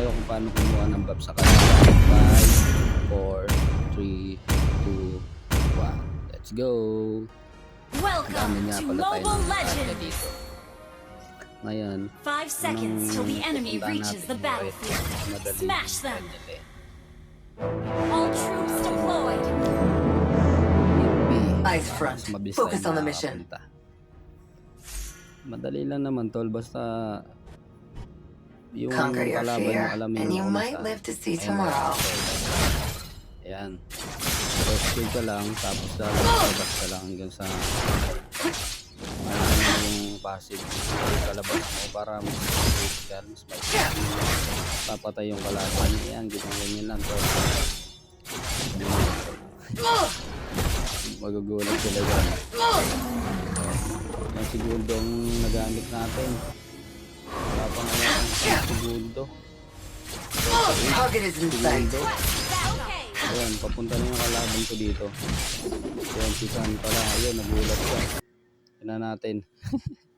tayo kung paano kumuha ng buff sa kanila. 5, 4, 3, 2, 1. Let's go! Welcome to Mobile Legends! Ngayon, Five seconds till the enemy reaches the battlefield. Smash them! All troops deployed! Eyes front. Focus tayo on the mission. Madali lang naman tol, basta yung Conquer your kalaban fear, yung alam and mo you kung might saan. live to see tomorrow. Ayan. First kill ka lang, tapos lalabas ka lang hanggang sa ano yung passive. Kalabas mo para mas safe ka, mas may papatay yung kalaban. Ayan, ganyan ganyan lang tol. Magugulat sila dyan. Yan si Guldo ang nagamit natin. Guldo. Target is in sight. Guldo. Ayan, papunta na yung kalaban ko dito. Ayan, si San pala. Ayun, nagulat siya. Tignan natin.